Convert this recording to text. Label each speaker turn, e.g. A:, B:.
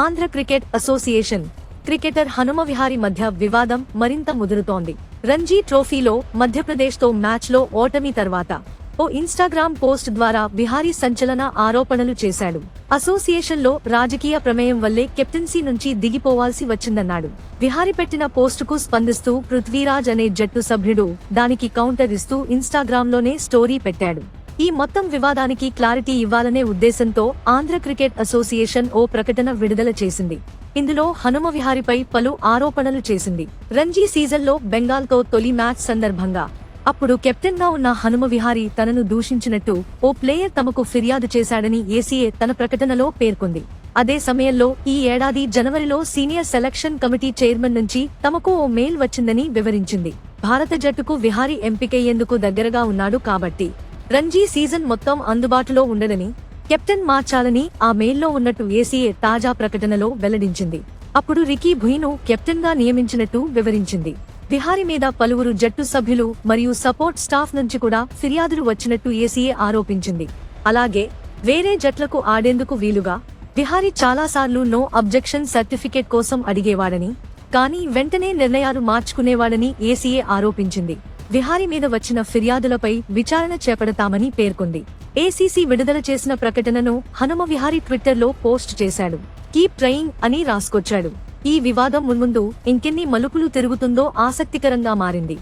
A: Andhra cricket association. Cricketer Hanuma Vihari మధ్య వివాదం మరింత ముదురుతోంది. రంజీ ట్రోఫీలో మధ్యప్రదేశ్తో మ్యాచ్లో ఓటమి తర్వాత ఓ ఇన్స్టాగ్రామ్ పోస్ట్ ద్వారా విహారీ సంచలన ఆరోపణలు చేశాడు. అసోసియేషన్లో రాజకీయ ప్రమేయం వల్లే కెప్టెన్సీ నుంచి దిగిపోవాల్సి వచ్చిందన్నాడు. విహారీ పెట్టిన పోస్టుకు స్పందిస్తూ పృథ్వీరాజ్ అనే జట్టు సభ్యుడు దానికి కౌంటర్ ఇస్తూ ఇన్స్టాగ్రామ్లోనే స్టోరీ పెట్టాడు. ఈ మొత్తం వివాదానికి క్లారిటీ ఇవ్వాలనే ఉద్దేశంతో ఆంధ్ర క్రికెట్ అసోసియేషన్ ఓ ప్రకటన విడుదల చేసింది. ఇందులో హనుమ విహారిపై పలు ఆరోపణలు చేసింది. రంజీ సీజన్లో బెంగాల్తో తొలి మ్యాచ్ సందర్భంగా. అప్పుడు కెప్టెన్గా ఉన్న హనుమ విహారి తనను దూషించినట్టు ఓ ప్లేయర్ తమకు ఫిర్యాదు చేశాడని ఏసీఏ తన ప్రకటనలో పేర్కొంది. అదే సమయంలో ఈ ఏడాది జనవరిలో సీనియర్ సెలక్షన్ కమిటీ చైర్మన్ నుంచి తమకు ఓ మెయిల్ వచ్చిందని వివరించింది. భారత జట్టుకు విహారీ ఎంపికయ్యేందుకు దగ్గరగా ఉన్నాడు కాబట్టి. రంజీ సీజన్ మొత్తం అందుబాటులో ఉండదని కెప్టెన్ మార్చాలని ఆ మెయిల్లో ఉన్నట్టు ఏసీఏ తాజా ప్రకటనలో వెల్లడించింది. అప్పుడు రికీ భుయిను కెప్టెన్గా నియమించినట్టు వివరించింది. బిహారీ మీద పలువురు జట్టు సభ్యులు మరియు సపోర్ట్ స్టాఫ్ నుంచి కూడా ఫిర్యాదులు వచ్చినట్టు ఏసీఏ ఆరోపించింది. అలాగే వేరే జట్లకు ఆడేందుకు వీలుగా బిహారీ చాలాసార్లు నో అబ్జెక్షన్ సర్టిఫికేట్ కోసం అడిగేవాడని కానీ వెంటనే నిర్ణయాలు మార్చుకునేవాడని ఏసీఏ ఆరోపించింది. విహారి మీద వచ్చిన ఫిర్యాదులపై విచారణ చేపడతామని పేర్కొంది. ఏసీసీ విడుదల చేసిన ప్రకటనను హనుమ విహారీ ట్విట్టర్లో పోస్ట్ చేశాడు. కీప్ ట్రయింగ్ అని రాసుకొచ్చాడు. ఈ వివాదం మున్ముందు ఇంకెన్ని మలుపులు తిరుగుతుందో ఆసక్తికరంగా మారింది.